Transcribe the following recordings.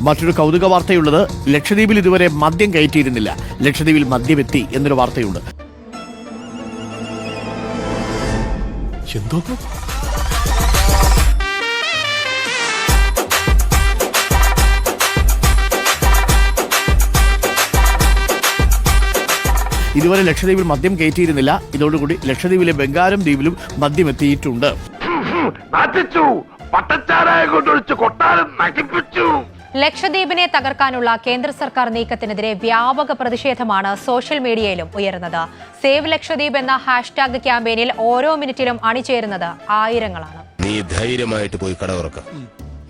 മറ്റൊരു കൗതുക വാർത്തയുള്ളത് ലക്ഷദ്വീപിൽ ഇതുവരെ മദ്യം കയറ്റിയിരുന്നില്ല. ലക്ഷദ്വീപിൽ മദ്യമെത്തി എന്നൊരു വാർത്തയുണ്ട്. എന്തോ ഇതുവരെ ലക്ഷദ്വീപിൽ മദ്യം കയറ്റിയിരുന്നില്ല. ഇതോടുകൂടി ലക്ഷദ്വീപിലെ ബംഗാരം ദ്വീപിലും മദ്യം എത്തിയിട്ടുണ്ട് കൊട്ടാരം നശിപ്പിച്ചു. ലക്ഷദ്വീപിനെ തകർക്കാനുള്ള കേന്ദ്ര സർക്കാർ നീക്കത്തിനെതിരെ വ്യാപക പ്രതിഷേധമാണ് സോഷ്യൽ മീഡിയയിലും ഉയർന്നത് സേവ് ലക്ഷദ്വീപ് എന്ന ഹാഷ്ടാഗ് ക്യാമ്പയിനിൽ ഓരോ മിനിറ്റിലും അണിചേരുന്നത് ആയിരങ്ങളാണ്. നീ ധൈര്യമായിട്ട് പോയി കട തുറക്ക.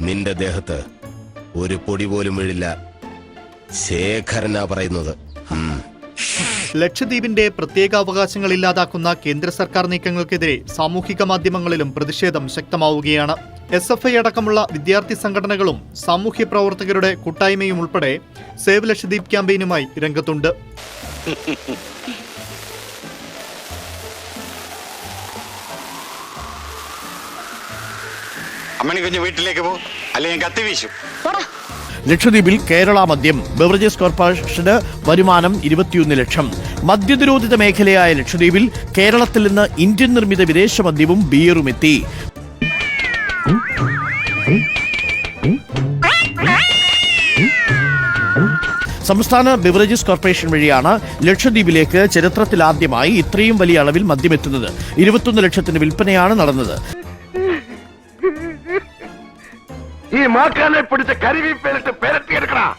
നിന്റെ ദേഹത്ത് ഒരു പൊടി പോലും വീഴില്ല. ശേഖരനാ പറയുന്നത്. ലക്ഷദ്വീപിന്റെ പ്രത്യേക അവകാശങ്ങൾ ഇല്ലാതാക്കുന്ന കേന്ദ്ര സർക്കാർ നീക്കങ്ങൾക്കെതിരെ സാമൂഹിക മാധ്യമങ്ങളിലും പ്രതിഷേധം ശക്തമാവുകയാണ്. എസ് എഫ് ഐ അടക്കമുള്ള വിദ്യാർത്ഥി സംഘടനകളും സാമൂഹ്യ പ്രവർത്തകരുടെ കൂട്ടായ്മയും ഉൾപ്പെടെ സേവ് ലക്ഷദ്വീപ് ക്യാമ്പയിനുമായി രംഗത്തുണ്ട്. അമ്മണി കുഞ്ഞ് വീട്ടിലേക്ക് പോ. അല്ലെങ്കിൽ കത്തി വീശും. ലക്ഷദ്വീപിൽ കേരള മദ്യം ബെവറേജസ് കോർപ്പറേഷന് വരുമാനം ഇരുപത്തിയൊന്ന് ലക്ഷം. മദ്യനിരോധിത മേഖലയായ ലക്ഷദ്വീപിൽ കേരളത്തിൽ നിന്ന് ഇന്ത്യൻ നിർമ്മിത വിദേശ മദ്യവും ബിയറും എത്തി. സംസ്ഥാന ബിവറേജസ് കോർപ്പറേഷൻ വഴിയാണ് ലക്ഷദ്വീപിലേക്ക് ചരിത്രത്തിലാദ്യമായി ഇത്രയും വലിയ അളവിൽ മദ്യമെത്തുന്നത്. ഇരുപത്തൊന്ന് ലക്ഷത്തിന് വിൽപ്പനയാണ് നടന്നത്. நீ மாக்கானே பிடிச்ச கருவி பேரிட்டு பேரட்டி எடுக்கிறான்